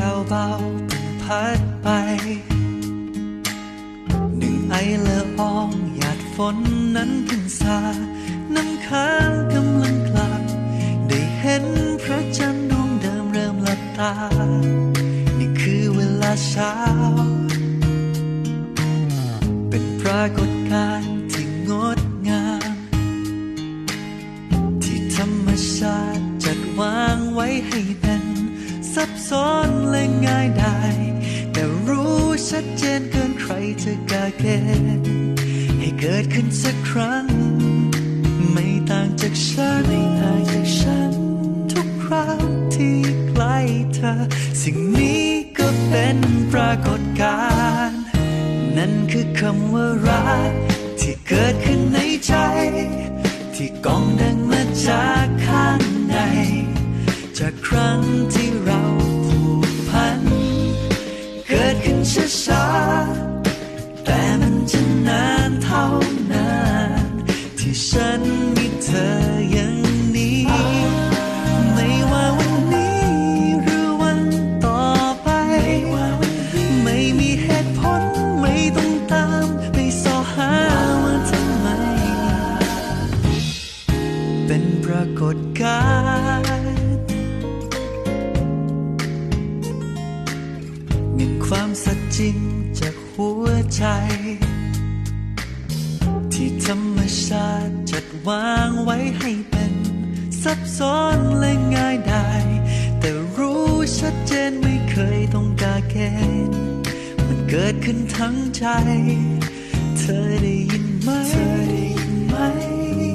ผ่วเบาต้องพัดไป หนึ่งไอละอองหยาดฝนนั้นเพิ่งสาน้ำค้างกำลังกลับ ได้เห็นพระจันทร์ดวงเดิมเริ่มหลับตา นี่คือเวลาเช้า เป็นปรากฏการณ์ที่งดงาม ที่ธรรมชาติจัดวางไว้ให้เป็น ซับซ้อนและง่ายได้ แต่รู้ชัดเจนเกินใครจะกาเกณให้เกิดขึ้นสักครั้ง ไม่ต่างจากฉันไม่ต่างจากฉัน ทุกครั้งที่ใกล้เธอ สิ่งนี้ก็เป็นปรากฏการณ์นั่นคือคำว่ารักที่เกิดขึ้นในใจ ฉันมีเธออย่างนี้ ไม่ว่าวันนี้หรือวันต่อไป ไม่มีเหตุผลไม่ต้องตามไปสอหาว่าทำไม เป็นปรากฏการณ์หนึ่งความสัจจริงจากหัวใจ ที่ธรรมชาติจัดวางไว้ให้เป็นซับซ้อนและง่ายได้ แต่รู้ชัดเจนไม่เคยต้องการเกณฑ์มันเกิดขึ้นทั้งใจ เธอได้ยินไหมเธอได้ยินไหม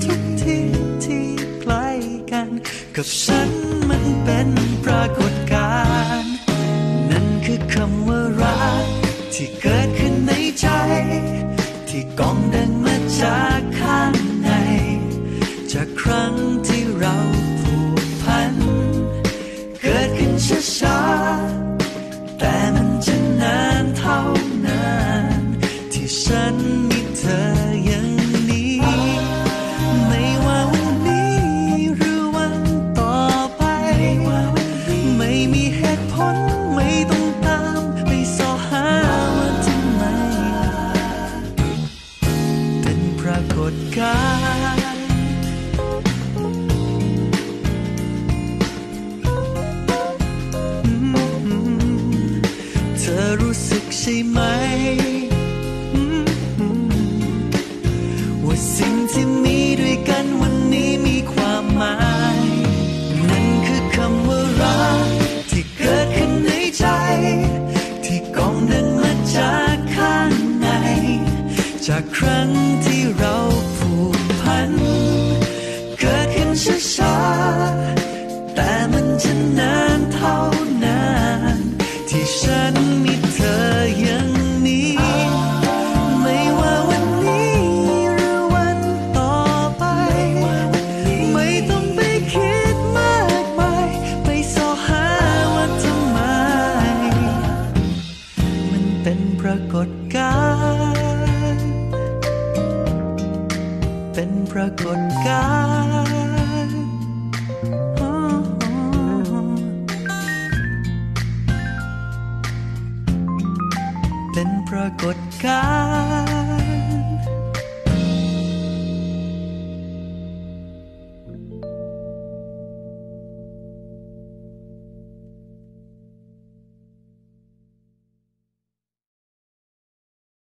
ทุกที่ที่ใกล้กัน กับฉันมันเป็นปรากฏการณ์ นั่นคือคำว่ารักที่เกิดขึ้น ครั้งที่ ช่ไหมอืมว่าสิ่งที่มีด้วยกันวันนี้มีความหมาย นั่นคือคำว่ารักที่เกิดขึ้นในใจ ที่กองดังมาจากข้างใน จากครั้งที่เรา เป็นปรากฏการณ์เป็นปรากฏการณ์